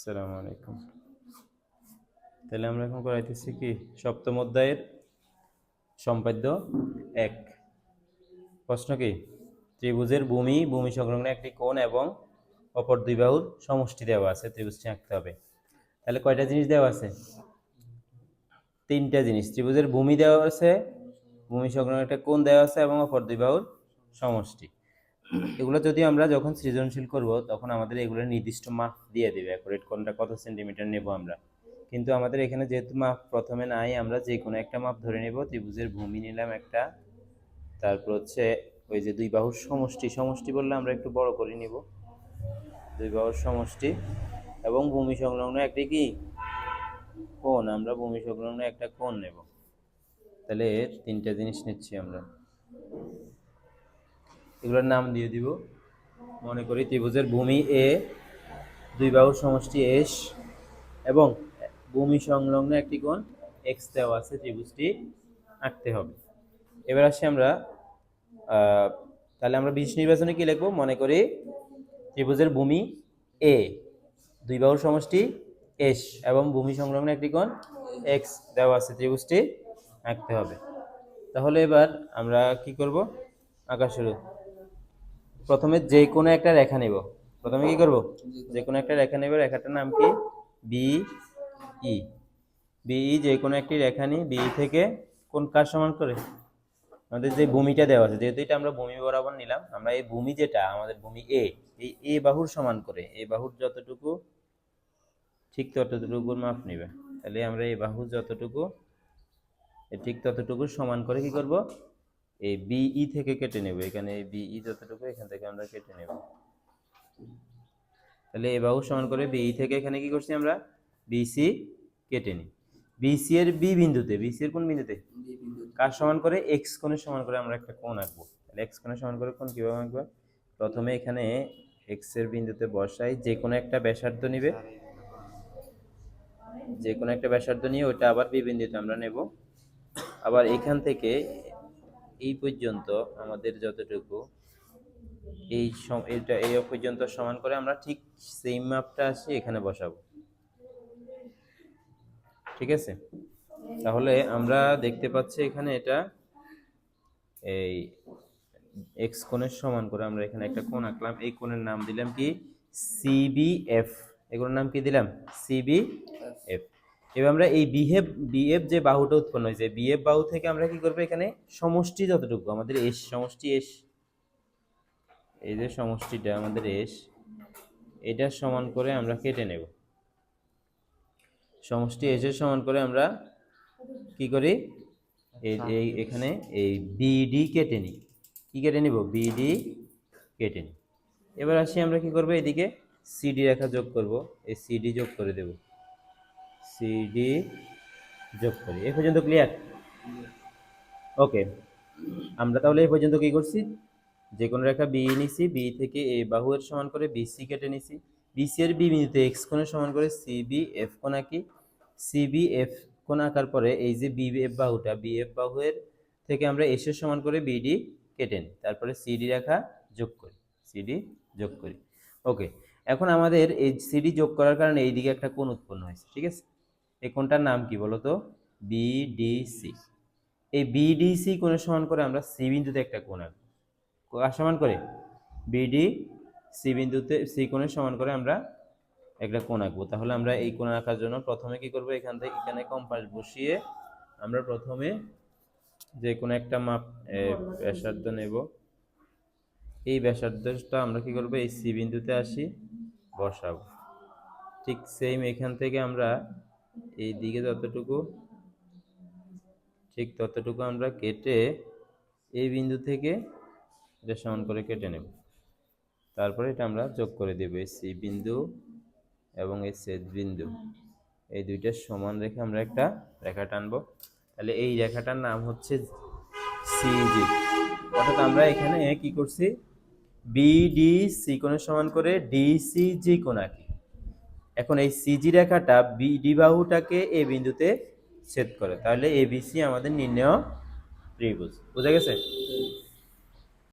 আসসালামু আলাইকুম। তাহলে আমরা এখন করাইতেছি কি? সপ্তম অধ্যায়ের সম্পাদ্য এক। প্রশ্ন কি? ত্রিভুজের ভূমি ভূমি সংলগ্ন একটি কোণ এবং অপর দুই বাহুর সমষ্টি দেওয়া আছে ত্রিভুজটি আঁকতে হবে। তাহলে কয়টা জিনিস দেওয়া আছে? তিনটা জিনিস। ত্রিভুজের ভূমি দেওয়া আছে, ভূমি সংলগ্ন একটা কোণ দেওয়া আছে এবং অপর দুই বাহুর সমষ্টি। এগুলো যদি আমরা যখন সৃজনশীল করব, তখন আমাদের এগুলো নির্দিষ্ট মাপ দিয়ে দেবে অ্যাকুরেট কোনটা, কত সেন্টিমিটার নেব আমরা। কিন্তু আমাদের এখানে যেহেতু মাপ প্রথমে নাই, আমরা যে কোনো একটা মাপ ধরে নেব, ত্রিভুজের ভূমি নিলাম একটা, তারপর হচ্ছে ওই যে দুই বাহুর সমষ্টি সমষ্টি বললে আমরা একটু বড় করে নিব। দুই বাহুর সমষ্টি এবং ভূমি সংলগ্ন একটি কি? কোণ, আমরা ভূমি সংলগ্ন একটা কোণ নেব। তাহলে তিনটা জিনিস নিচ্ছি আমরা। এগুলোর নাম দিয়ে দিব। মনে করি ত্রিভুজের ভূমি এ, দুই বাহুর সমষ্টি এস, এবং ভূমি সংলগ্ন একটি কোণ এক্স দেওয়া আছে, ত্রিভুজটি আঁকতে হবে। এবার আসি আমরা তাহলে আমরা বিশেষ নির্বাচনে কি লিখব? মনে করি ত্রিভুজের ভূমি এ, দুই বাহুর সমষ্টি এস, এবং ভূমি সংলগ্ন একটি কোণ এক্স দেওয়া আছে, ত্রিভুজটি আঁকতে হবে। তাহলে এবার আমরা কি করব? আঁকা শুরু। প্রথমে যে কোনো একটা রেখা নেব। প্রথমে কি করব? যে কোনো একটা রেখা নেব। রেখাটার নাম কি? B E. বিই যে কোনো একটি রেখা নিই। বি থেকে কোন কার সমান করে? আমাদের যে ভূমিটা দেওয়া আছে যেহেতু এটা আমরা ভূমি বরাবর নিলাম আমরা এই ভূমি যেটা আমাদের ভূমি এ এই এ বাহুর সমান করে এ বাহুর যতটুকু ঠিক ততটুকুর মাপ নেবে। তাহলে আমরা এই বাহুর যতটুকু এ ঠিক ততটুকু সমান করে কি করব? এই বিই থেকে কেটে নেব। এখানে বিই যতটুকু, এখান থেকে আমরা কেটে নেব। তাহলে এই বাহু সমান করে বিই থেকে এখানে কি করছি আমরা? বিসি কেটে নিই। বিসি এর বি বিন্দুতে বিসি এর কোন বিন্দুতে? কার সমান করে? এক্স কোণের সমান করে আমরা একটা কোণ আঁকবো। তাহলে এক্স কোণের সমান করে কোণ কীভাবে আঁকবো? প্রথমে এখানে এক্সের বিন্দুতে বসাই, যে কোনো একটা ব্যাসার্ধ নিবে। যে কোনো একটা ব্যাসার্ধ নিয়ে ওটা আবার বি বিন্দুতে আমরা নেব। আবার এখান থেকে এই পর্যন্ত আমাদের যতটুকু, এই এটা এই পর্যন্ত সমান করে আমরা ঠিক সেম মাপটা আসি, এখানে বসাবো। ঠিক আছে? তাহলে আমরা দেখতে পাচ্ছি এখানে এটা, এই এক্স কোণের সমান করে আমরা এখানে একটা কোণ আঁকলাম। এই কোণের নাম দিলাম কি? সিবিএফ এগুলোর নাম কি দিলাম? সিবিএফ এবার আমরা এই বিহেভ বিএফ যে বাহুটা উৎপন্ন হয়েছে বিএফ বাহু থেকে আমরা কি করব এখানে? সমষ্টি যতটুকু, আমাদের এস, সমষ্টি এস। এই যে সমষ্টিটা, আমাদের এস, এটা সমান করে আমরা কেটে নেব। সমষ্টি এস এর সমান করে আমরা কি করি? এই, এখানে এই বিডি কেটে নিই। কি কেটে নিব? বিডি কেটে নিই। এবার আসি আমরা কি করব? এদিকে সিডি রেখা যোগ করব। এই সিডি যোগ করে দেব। সিডি যোগ করি। এই পর্যন্ত ক্লিয়ার ওকে আমরা তাহলে এই পর্যন্ত কি করছি? যে কোনো রেখা বি নিছি বি থেকে এ বাহু এর সমান করে বিসি কেটে নিছি। বিসি এর বি বিন্দুতে এক্স কোণের সমান করে সিবি এফ কোণ আঁকি। সিবি এফ কোণ আঁকার পরে এই যে বি এফ বাহুটা বি এফ বাহুয়ের থেকে আমরা এস এর সমান করে বিডি কেটে নিই। তারপরে সিডি রেখা যোগ করি। সিডি যোগ করি। ওকে এখন আমাদের এই সিডি যোগ করার কারণে এইদিকে একটা কোণ উৎপন্ন হয়েছে, ঠিক আছে? এই কোণটার নাম কি বলো তো? বিডিসি এই বিডিসি কোণের সমান করে আমরা সি বিন্দুতে একটা কোণ আঁকবো। কার সমান করে? বিডি সি বিন্দুতে সি কোণের সমান করে আমরা একটা কোণ আঁকবো। তাহলে আমরা এই কোণ আঁকার জন্য প্রথমে কি করব? এখান থেকে এখানে কম্পাস বসিয়ে আমরা প্রথমে যে কোনো একটা মাপ ব্যাসার্ধ নেব। এই ব্যাসার্ধটা আমরা কি করব? এই সি বিন্দুতে আসি বসাবো। ঠিক সেম এখান থেকে আমরা এই দিকে যতটুকু, ঠিক ততটুকু আমরা কেটে এই বিন্দু থেকে এটা সমান করে কেটে নেব। তারপরে এটা আমরা যোগ করে দেব, এই সি বিন্দু এবং এই ছেদ বিন্দু। এই দুইটা সমান রেখে আমরা একটা রেখা টানবো। তাহলে এই রেখাটার নাম হচ্ছে সিজি অর্থাৎ আমরা এখানে কি করছি? বিডি সি কোণের সমান করে ডিসিজি কোণ আঁকি এখন এই সিজি রেখাটা বিডি বাহুটাকে এ বিন্দুতে ছেদ করে। তাহলে এবিসি আমাদের নির্ণয় ত্রিভুজ। বুঝা গেছে?